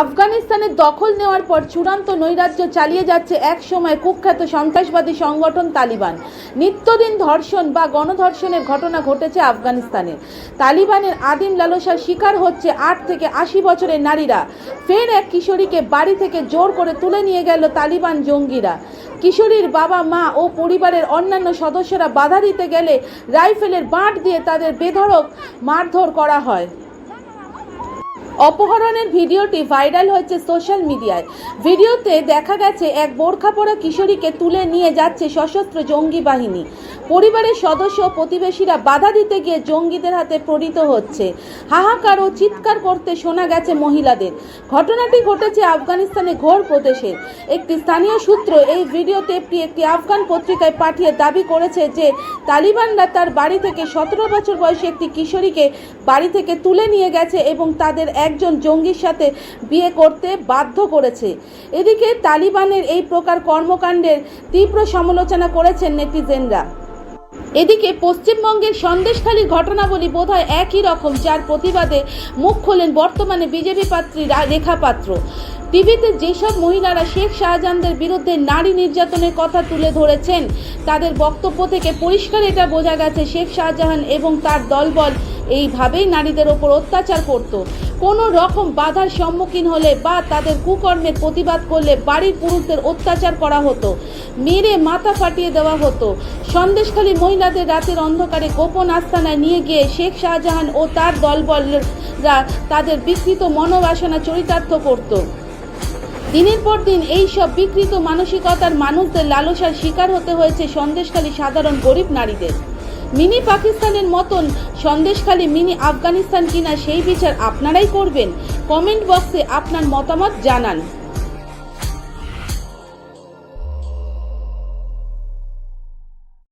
আফগানিস্তানের দখল নেওয়ার পর চূড়ান্ত নৈরাজ্য চালিয়ে যাচ্ছে এক সময় কুখ্যাত সন্ত্রাসবাদী সংগঠন তালিবান। নিত্যদিন ধর্ষণ বা গণধর্ষণের ঘটনা ঘটেছে আফগানিস্তানে। তালিবানের আদিম লালসার শিকার হচ্ছে আট থেকে আশি বছরের নারীরা। ফের এক কিশোরীকে বাড়ি থেকে জোর করে তুলে নিয়ে গেল তালিবান জঙ্গিরা। কিশোরীর বাবা, মা ও পরিবারের অন্যান্য সদস্যরা বাধা দিতে গেলে রাইফেলের বাঁট দিয়ে তাদের বেধড়ক মারধর করা হয়। অপহরণের ভিডিওটি ভাইরাল হয়েছে সোশ্যাল মিডিয়ায়। ভিডিওতে দেখা গেছে, এক বোরখা পরা কিশোরীকে তুলে নিয়ে যাচ্ছে সশস্ত্র জঙ্গি বাহিনী। পরিবারের সদস্য প্রতিবেশীরা বাধা দিতে গিয়ে জঙ্গিদের হাতে পরিণত হচ্ছে। হাহাকার ও চিৎকার করতে শোনা গেছে মহিলাদের। ঘটনাটি ঘটেছে আফগানিস্তানের ঘোর প্রদেশে। একটি স্থানীয় সূত্র এই ভিডিও টেপটি একটি আফগান পত্রিকায় পাঠিয়ে দাবি করেছে যে, তালিবানরা তার বাড়ি থেকে সতেরো বছর বয়সী একটি কিশোরীকে বাড়ি থেকে তুলে নিয়ে গেছে এবং তাদের একজন জঙ্গির সাথে বিয়ে করতে বাধ্য করেছে। এদিকে তালিবানের এই প্রকার কর্মকাণ্ডের তীব্র সমালোচনা করেছেন নেটিজেনরা। এদিকে পশ্চিমবঙ্গের সন্দেশখালীর ঘটনাবলী বোধহয় একই রকম, যার প্রতিবাদে মুখ খোলেন বর্তমানে বিজেপি পাত্রী রেখা পাত্র। টিভিতে যেসব মহিলারা শেখ শাহজাহানদের বিরুদ্ধে নারী নির্যাতনের কথা তুলে ধরেছেন, তাদের বক্তব্য থেকে পরিষ্কার এটা বোঝা গেছে শেখ শাহজাহান এবং তার দলবল এইভাবেই নারীদের ওপর অত্যাচার করত। কোনো রকম বাধার সম্মুখীন হলে বা তাদের কুকর্মের প্রতিবাদ করলে বাড়ির পুরুষদের অত্যাচার করা হতো, মেরে মাথা ফাটিয়ে দেওয়া হতো। সন্দেশখালী মহিলাদের রাতের অন্ধকারে গোপন আস্তানায় নিয়ে গিয়ে শেখ শাহজাহান ও তার দলবলরা তাদের বিকৃত মনোবাসনা চরিতার্থ করত। দিনের পর দিন এই সব বিকৃত মানসিকতার মানুষদের লালসার শিকার হতে হয়েছে সন্দেশখালী সাধারণ গরিব নারীদের। মিনি পাকিস্তানের মতন সন্দেশখালী মিনি আফগানিস্তান কিনা সেই বিচার আপনারাই করবেন। কমেন্ট বক্সে আপনার মতামত জানান।